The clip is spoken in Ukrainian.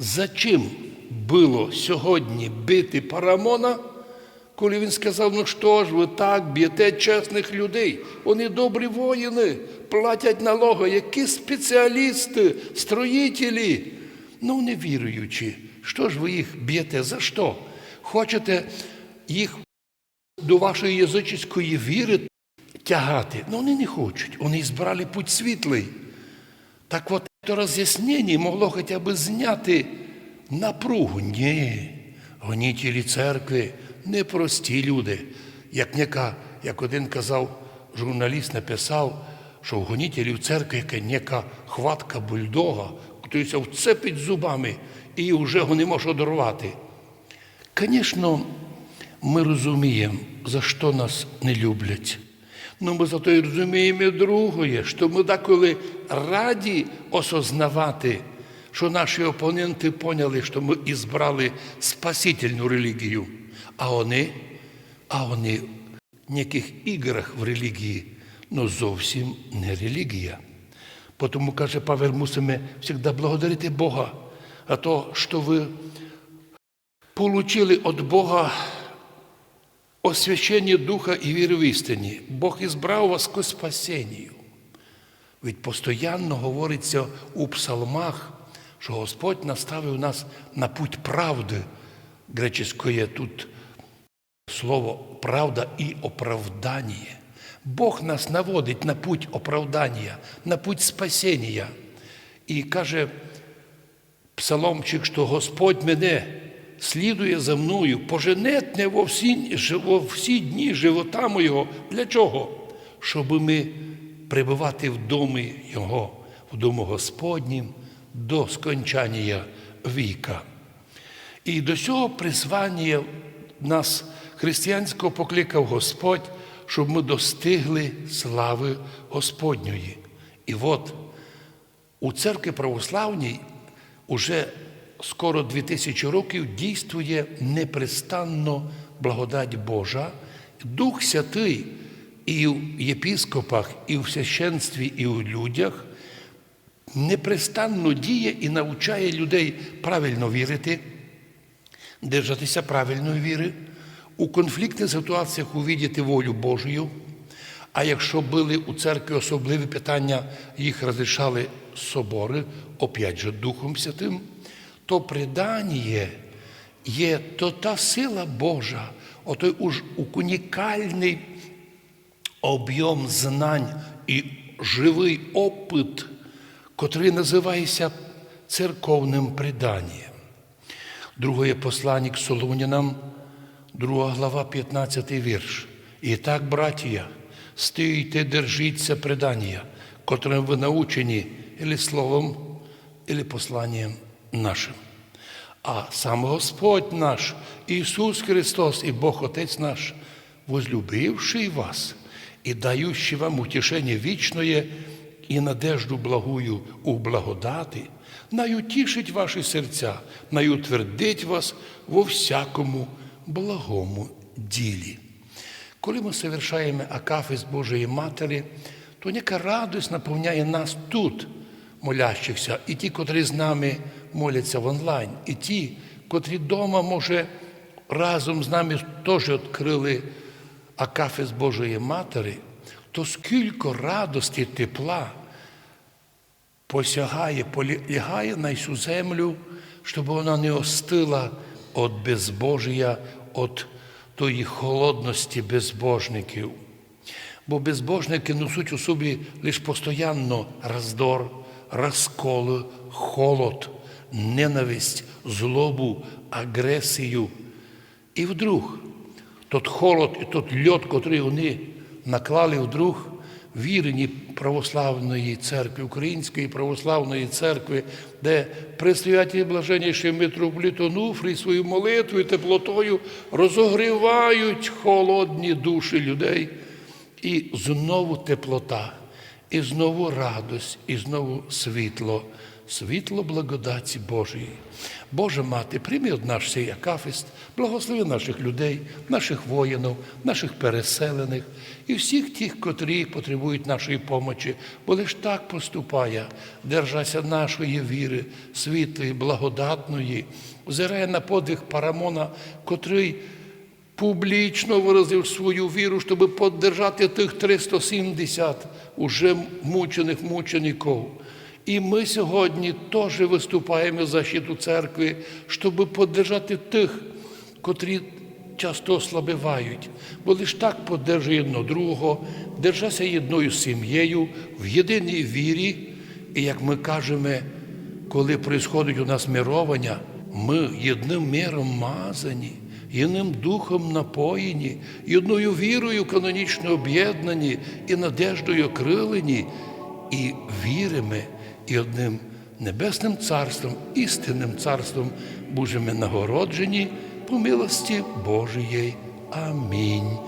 за чим було сьогодні бити Парамона, коли він сказав, ну що ж ви так б'єте чесних людей? Вони добрі воїни, платять налоги, які спеціалісти, строїтелі. Ну, не віруючи, що ж ви їх б'єте? За що? Хочете їх до вашої язичської віри тягати? Ну, вони не хочуть. Вони збрали путь світлий. Так от це роз'яснення могло хоча б зняти напругу. Ні, гонітелі церкви непрості люди. Як, нека, як один казав, журналіст написав, що в гонітелів церкви яка нека хватка бульдога, тобто вцепить зубами і вже його не може одорвати. Звісно, ми розуміємо, за що нас не люблять. Ну, ми зато і розуміємо і другое, що ми деколи раді осознавати, що наші опоненти поняли, що ми ізбрали спасительну релігію, а вони, а вони в ніяких іграх в релігії, ну зовсім не релігія. Тому, каже Павел, мусимо завжди благодарити Бога, а то, що ви получили від Бога освящення Духа і віри в істині. Бог ізбрав вас к спасенню. Ведь постоянно говориться у псалмах, що Господь наставив нас на путь правди. Греческое тут слово правда і оправдання. Бог нас наводить на путь оправдання, на путь спасіння. І каже псаломчик, що Господь мене слідує за мною, поженетне во всі, во всі дні живота моєго. Для чого? Щоб ми пребувати в домі Його, в дому Господнім до скончання віка. І до цього призвання нас християнського покликав Господь, щоб ми достигли слави Господньої. І от у церкві православній уже скоро 2000 років дійствує непрестанно благодать Божа, Дух Святий і в єпіскопах, і в священстві, і у людях непрестанно діє і навчає людей правильно вірити, держатися правильної віри, у конфліктних ситуаціях увідіти волю Божою. А якщо були у церкві особливі питання, їх розрішали собори, опять же Духом Святим, то предання є то та сила Божа, отой уж унікальний об'єм знань і живий опит, котрий називається церковним преданням. Друге послання к Солунянам, 2 глава, 15 вірш. І так, братія, стійте, держіться предання, котрим ви научені или словом, или посланням нашим. А сам Господь наш, Ісус Христос і Бог Отець наш, возлюбивший вас і даючий вам утішення вічное і надежду благую у благодати, наютішить ваші серця, наютвердить вас во всякому благому ділі. Коли ми совершаємо акафист Божої Матері, то яка радость наповняє нас тут, молящихся, і ті, котрі з нами моляться в онлайн, і ті, котрі вдома, може, разом з нами теж відкрили акафист Божої Матері, то скільки радості, тепла посягає, полягає на цю землю, щоб вона не остила від безбожія, від тої холодності безбожників. Бо безбожники несуть у собі лише постоянно роздор, розколи, холод, ненависть, злобу, агресію. І вдруг тот холод і тот льот, котрий вони наклали вдруг, вірені православної церкви, Української православної церкви, де предстоятель блаженніший митрополит Онуфрій свою молитвою, теплотою розогрівають холодні душі людей. І знову теплота, і знову радость, і знову світло світло благодаті Божої. Божа мати, прийми од наш цей акафіст, благослови наших людей, наших воїнів, наших переселених і всіх тих, котрі потребують нашої помочі, бо лиш так поступає, держася нашої віри, світлої, благодатної, озирає на подвиг Парамона, котрий публічно виразив свою віру, щоб поддержати тих 370 уже мучених мучеників. І ми сьогодні теж виступаємо за щиту церкви, щоб поддержати тих, котрі часто ослабивають, бо лиш так поддержує одно другого, держася єдною сім'єю в єдиній вірі. І як ми кажемо, коли происходить у нас мировання, ми єдним миром мазані, єдним духом напоєні, єдною вірою канонічно об'єднані і надеждою окрилені, і віримо, і одним небесним царством, істинним царством Божими нагороджені по милості Божої. Амінь.